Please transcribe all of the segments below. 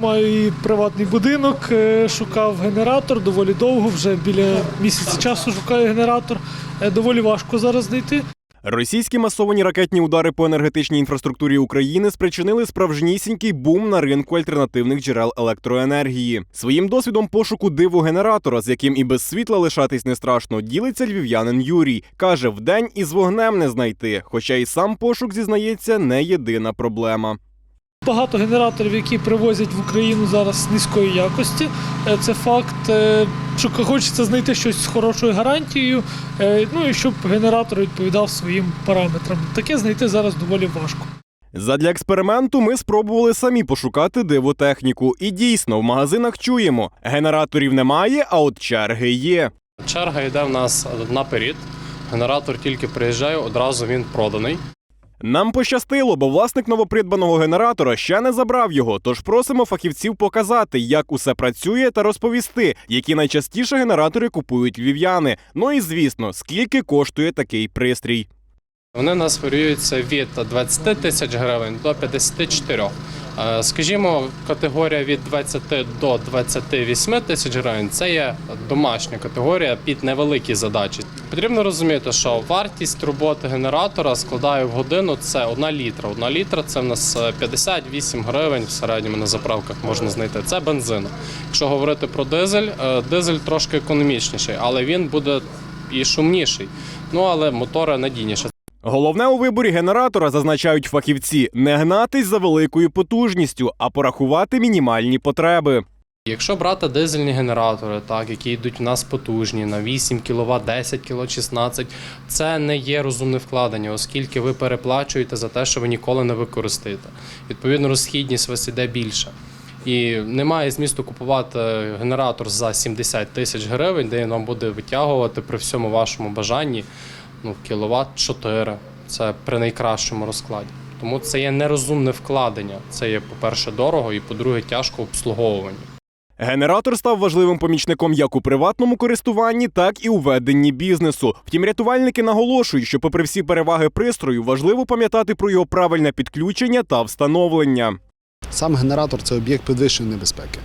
Маю і приватний будинок, е, шукав генератор доволі довго, вже біля місяця часу шукаю генератор. Е, Доволі важко зараз знайти. Російські масовані ракетні удари по енергетичній інфраструктурі України спричинили справжнісінький бум на ринку альтернативних джерел електроенергії. Своїм досвідом пошуку диву генератора, з яким і без світла лишатись не страшно, ділиться львів'янин Юрій. каже, вдень із вогнем не знайти. Хоча і сам пошук зізнається не єдина проблема. Багато генераторів, які привозять в Україну зараз низької якості. Е, Це факт. Е, Що хочеться знайти щось з хорошою гарантією, е, ну і щоб генератор відповідав своїм параметрам. Таке знайти зараз доволі важко. Задля експерименту ми спробували самі пошукати дивотехніку. І дійсно, в магазинах чуємо: генераторів немає, а от черги є. Черга йде в нас наперед. Генератор тільки приїжджає, одразу він проданий. Нам пощастило, бо власник новопридбаного генератора ще не забрав його. Тож просимо фахівців показати, як усе працює, та розповісти, які найчастіше генератори купують львів'яни. Ну і звісно, скільки коштує такий пристрій. Вони у нас варіюються від 20 тисяч гривень до 54. Е, Скажімо, категорія від 20 до 28 тисяч гривень це є домашня категорія під невеликі задачі. Потрібно розуміти, що вартість роботи генератора складає в годину це 1 літра. 1 літра це в нас е, 58 гривень в середньому на заправках можна знайти. Це бензин. Якщо говорити про дизель, е, дизель трошки економічніший, але він буде і шумніший. Ну але мотори надійніше. Головне у виборі генератора зазначають фахівці не гнатись за великою потужністю, а порахувати мінімальні потреби. Якщо брати дизельні генератори, так які йдуть в нас потужні на 8 кВт, 10 кВт, 16, це не є розумне вкладення, оскільки ви переплачуєте за те, що ви ніколи не використаєте. Відповідно, розхідність вас іде більше. І немає змісту купувати генератор за 70 тисяч гривень, де він вам буде витягувати при всьому вашому бажанні ну, кіловат 4. Це при найкращому розкладі. Тому це є нерозумне вкладення. Це є, по-перше, дорого, і по-друге, тяжко в обслуговуванні. Генератор став важливим помічником як у приватному користуванні, так і у веденні бізнесу. Втім, рятувальники наголошують, що, попри всі переваги пристрою, важливо пам'ятати про його правильне підключення та встановлення. Сам генератор це об'єкт підвищеної небезпеки.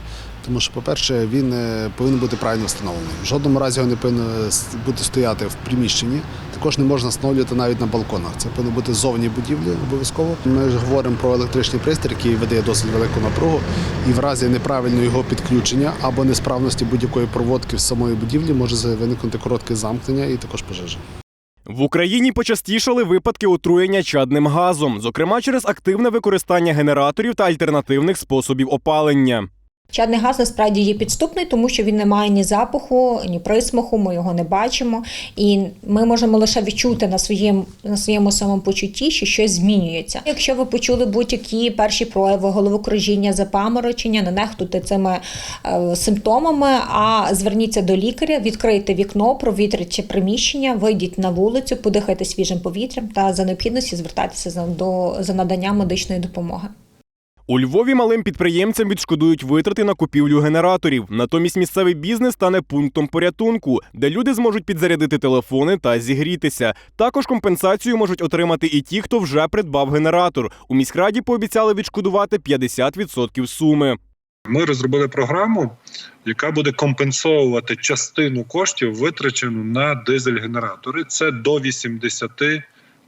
Тому що, по-перше, він е, повинен бути правильно встановлений. В жодному разі його не повинно бути стояти в приміщенні. Також не можна встановлювати навіть на балконах. Це повинно бути зовні будівлі обов'язково. Ми ж говоримо про електричний пристрій, який видає досить велику напругу, і в разі неправильного його підключення або несправності будь-якої проводки в самої будівлі може виникнути коротке замкнення і також пожежа. В Україні почастішали випадки отруєння чадним газом, зокрема через активне використання генераторів та альтернативних способів опалення. Чадний газ насправді є підступний, тому що він не має ні запаху, ні присмаху, ми його не бачимо. І ми можемо лише відчути на своєму, на своєму самопочутті, що щось змінюється. Якщо ви почули будь-які перші прояви головокружіння, запаморочення, не нехтуйте цими е, симптомами, а зверніться до лікаря, відкрийте вікно, провітрите приміщення, вийдіть на вулицю, подихайте свіжим повітрям та за необхідності звертайтеся до, за наданням медичної допомоги. У Львові малим підприємцям відшкодують витрати на купівлю генераторів. Натомість місцевий бізнес стане пунктом порятунку, де люди зможуть підзарядити телефони та зігрітися. Також компенсацію можуть отримати і ті, хто вже придбав генератор. У міськраді пообіцяли відшкодувати 50% суми. Ми розробили програму, яка буде компенсовувати частину коштів, витрачену на дизель-генератори. Це до 80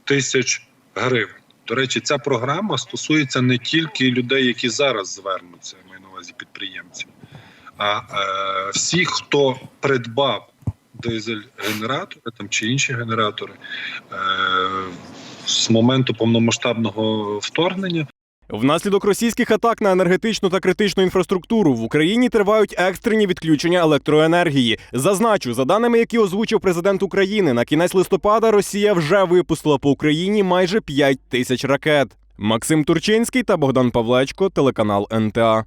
тисяч гривень. До речі, ця програма стосується не тільки людей, які зараз звернуться, маю на увазі підприємців, а е, всіх, хто придбав дизель-генератори там чи інші генератори е, з моменту повномасштабного вторгнення. Внаслідок російських атак на енергетичну та критичну інфраструктуру в Україні тривають екстрені відключення електроенергії. Зазначу, за даними, які озвучив президент України, на кінець листопада Росія вже випустила по Україні майже 5 тисяч ракет. Максим Турчинський та Богдан Павлечко, телеканал НТА.